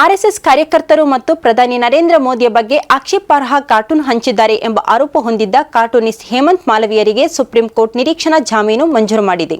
RSS ಕಾರ್ಯಕರ್ತರು ಮತ್ತು ಪ್ರಧಾನಿ ನರೇಂದ್ರ ಮೋದಿಯ ಬಗ್ಗೆ ಆಕ್ಷೇಪಾರ್ಹ ಕಾರ್ಟೂನ್ ಹಂಚಿದ್ದಾರೆ ಎಂಬ ಆರೋಪ ಹೊಂದಿದ್ದ ಕಾರ್ಟೂನಿಸ್ಟ್ ಹೇಮಂತ್ ಮಾಲವೀಯರಿಗೆ ಸುಪ್ರೀಂ ಕೋರ್ಟ್ ನಿರೀಕ್ಷಣಾ ಜಾಮೀನು ಮಂಜೂರು ಮಾಡಿದೆ.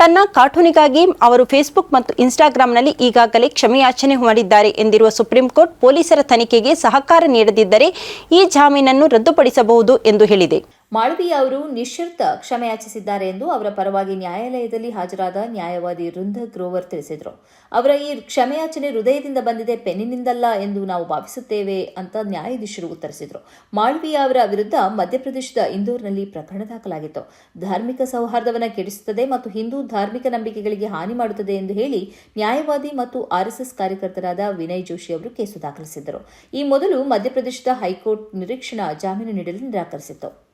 ತನ್ನ ಕಾರ್ಟೂನಿಗಾಗಿ ಅವರು ಫೇಸ್ಬುಕ್ ಮತ್ತು ಇನ್ಸ್ಟಾಗ್ರಾಂನಲ್ಲಿ ಈಗಾಗಲೇ ಕ್ಷಮೆಯಾಚನೆ ಮಾಡಿದ್ದಾರೆ ಎಂದಿರುವ ಸುಪ್ರೀಂ ಕೋರ್ಟ್ ಪೊಲೀಸರ ತನಿಖೆಗೆ ಸಹಕಾರ ನೀಡದಿದ್ದರೆ ಈ ಜಾಮೀನನ್ನು ರದ್ದುಪಡಿಸಬಹುದು ಎಂದು ಹೇಳಿದೆ. ಮಾಳವೀಯ ಅವರು ನಿಶ್ಚಿತ ಕ್ಷಮೆಯಾಚಿಸಿದ್ದಾರೆ ಎಂದು ಅವರ ಪರವಾಗಿ ನ್ಯಾಯಾಲಯದಲ್ಲಿ ಹಾಜರಾದ ನ್ಯಾಯವಾದಿ ವೃಂದ ಗ್ರೋವರ್ ತಿಳಿಸಿದರು. ಅವರ ಈ ಕ್ಷಮೆಯಾಚನೆ ಹೃದಯದಿಂದ ಬಂದಿದೆ, ಪೆನ್ನಿನಿಂದಲ್ಲ ಎಂದು ನಾವು ಭಾವಿಸುತ್ತೇವೆ ಅಂತ ನ್ಯಾಯಾಧೀಶರು ಉತ್ತರಿಸಿದರು. ಮಾಳವೀಯ ಅವರ ವಿರುದ್ಧ ಮಧ್ಯಪ್ರದೇಶದ ಇಂದೋರ್ನಲ್ಲಿ ಪ್ರಕರಣ ದಾಖಲಾಗಿತ್ತು. ಧಾರ್ಮಿಕ ಸೌಹಾರ್ದವನ್ನು ಕೆಡಿಸುತ್ತದೆ ಮತ್ತು ಹಿಂದೂ ಧಾರ್ಮಿಕ ನಂಬಿಕೆಗಳಿಗೆ ಹಾನಿ ಮಾಡುತ್ತದೆ ಎಂದು ಹೇಳಿ ನ್ಯಾಯವಾದಿ ಮತ್ತು ಆರ್ಎಸ್ಎಸ್ ಕಾರ್ಯಕರ್ತರಾದ ವಿನಯ್ ಜೋಶಿ ಅವರು ಕೇಸು ದಾಖಲಿಸಿದ್ದರು. ಈ ಮೊದಲು ಮಧ್ಯಪ್ರದೇಶದ ಹೈಕೋರ್ಟ್ ನಿರೀಕ್ಷಣಾ ಜಾಮೀನು ನೀಡಲು ನಿರಾಕರಿಸಿತ್ತು.